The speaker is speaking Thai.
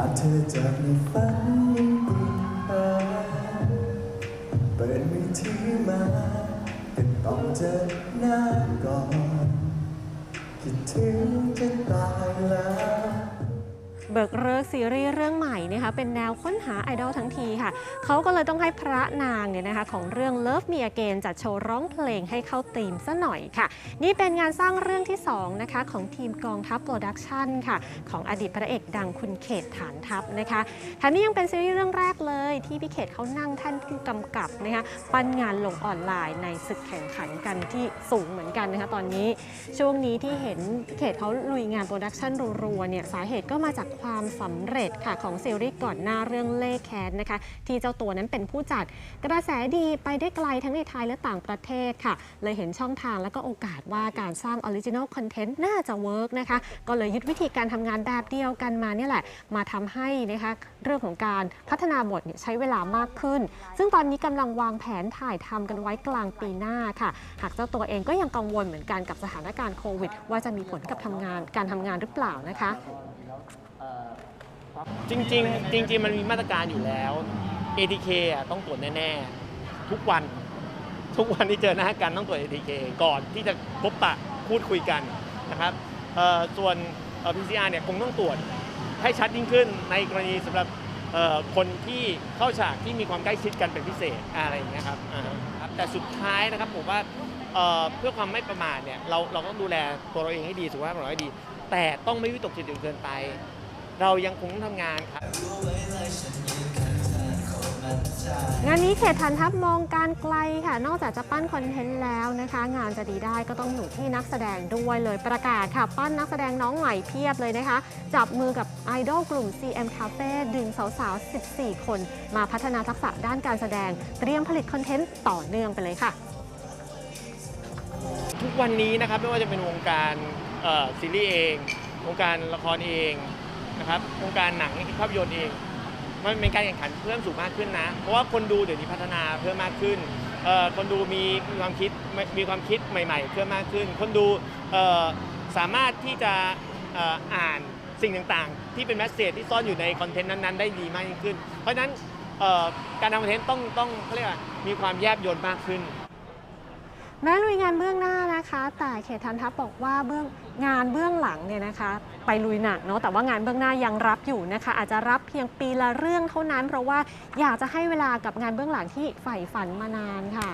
ากเธอจากในฝันยังติดตาเปิดมือถือมาก็ต้องเจอหน้าก่อน คิดถึงจะตายแล้ว เบิกเลิกซีรีส์เรื่องใหม่นะคะเป็นแนวค้นหาไอดอลทั้งทีค่ะเขาก็เลยต้องให้พระนางเนี่ยนะคะของเรื่อง Love Me Again จัดโชว์ร้องเพลงให้เข้าธีมซะหน่อยค่ะ นี่เป็นงานสร้างเรื่องที่2นะคะของทีมกองทัพโปรดักชันค่ะ ของอดีตพระเอกดังคุณเขตฐานทัพนะคะแถมนี้ยังเป็นซีรีส์เรื่องแรก ที่พี่เขตเขานั่งแท่นผู้กำกับนะคะปั้นงานลงออนไลน์ในศึกแข่งขันกันที่สูงเหมือนกันนะคะตอนนี้ช่วงนี้ที่เห็นพี่เขตเขาลุยงานโปรดักชั่นรัวๆเนี่ยสาเหตุก็มาจากความสำเร็จค่ะของซีรีส์ก่อนหน้าเรื่องเล่แคนนะคะที่เจ้าตัวนั้นเป็นผู้จัดกระแสดีไปได้ไกลทั้งในไทยและต่างประเทศค่ะ เลยเห็นช่องทางและก็โอกาสว่าการสร้างออริจิน l ลคอนเทนต์น่าจะเวิร์กนะคะก็เลยยึดวิธีการทำงานแบบเดียวกันมาเนี่ยแหละมาทำให้นะคะเรื่องของการพัฒนาบทเนี่ยใช้เวลามากขึ้น ซึ่งตอนนี้กำลังวางแผนถ่ายทำกันไว้กลางปีหน้าค่ะ หากเจ้าตัวเองก็ยังกังวลเหมือนกันกับสถานการณ์โควิด ว่าจะมีผลกับทำงานการทำงานหรือเปล่านะคะจริงๆจริงๆมันมีมาตรการอยู่แล้ว ATK ต้องตรวจแน่ๆ ทุกวัน ทุกวันที่เจอหน้ากันต้องตรวจ ATK ก่อนที่จะพบปะพูดคุยกันนะครับส่วนเอ่อ PCR เนี่ยคงต้องตรวจให้ชัดยิ่งขึ้นในกรณีสำหรับ คนที่เข้าฉากที่มีความใกล้ชิดกันเป็นพิเศษอะไรอย่างเงี้ยครับอ่าครับแต่สุดท้ายนะครับผมว่าเอ่อเพื่อความไม่ประมาทเนี่ยเราเราต้องดูแลตัวเราเองให้ดีสุขภาพของเราให้ดี แต่ต้องไม่วิตกจนจนเกินไป เรายังคงต้องทำงานครับงานนี้เขตทันทัพมองการไกลค่ะ นอกจากจะปั้นคอนเทนต์แล้วนะคะ งานจะดีได้ก็ต้องหนุนที่นักแสดงด้วยเลยประกาศค่ะ ปั้นนักแสดงน้องใหม่เพียบเลยนะคะ จับมือกับไอดอลกลุ่ม CM Cafe ดึงสาวๆ 14 คน มาพัฒนาทักษะด้านการแสดง เตรียมผลิตคอนเทนต์ต่อเนื่องไปเลยค่ะ ทุกวันนี้นะครับไม่ว่าจะเป็นวงการเอ่อซีรีส์เองวงการละครเองนะครับวงการหนังภาพยนตร์เอง มันเป็นการแข่งขันเพิ่มสูงมากขึ้นนะ เพราะว่าคนดูเดี๋ยวนี้พัฒนาเพิ่มมากขึ้นคนดูมีความคิดมีความคิดใหม่ๆเพิ่มมากขึ้น คนดูสามารถที่จะอ่ออ่านสิ่งต่างๆ ที่เป็นแมสเซจที่ซ่อนอยู่ในคอนเทนต์นั้นๆ ได้ดีมากยิ่งขึ้น เพราะฉะนั้นการทำคอนเทนต์ต้องต้องเขาเรียกว่ามีความแยบยลมากขึ้นแม้ลุยงานเบื้องหน้านะคะ แต่เขตทันทัพบอกว่าเบื้อง งานเบื้องหลังเนี่ยนะคะ ไปลุยหนักเนาะแต่ว่างานเบื้องหน้ายังรับอยู่นะคะ อาจจะรับเพียงปีละเรื่องเท่านั้น เพราะว่าอยากจะให้เวลากับงานเบื้องหลังที่ใฝ่ฝันมานานค่ะ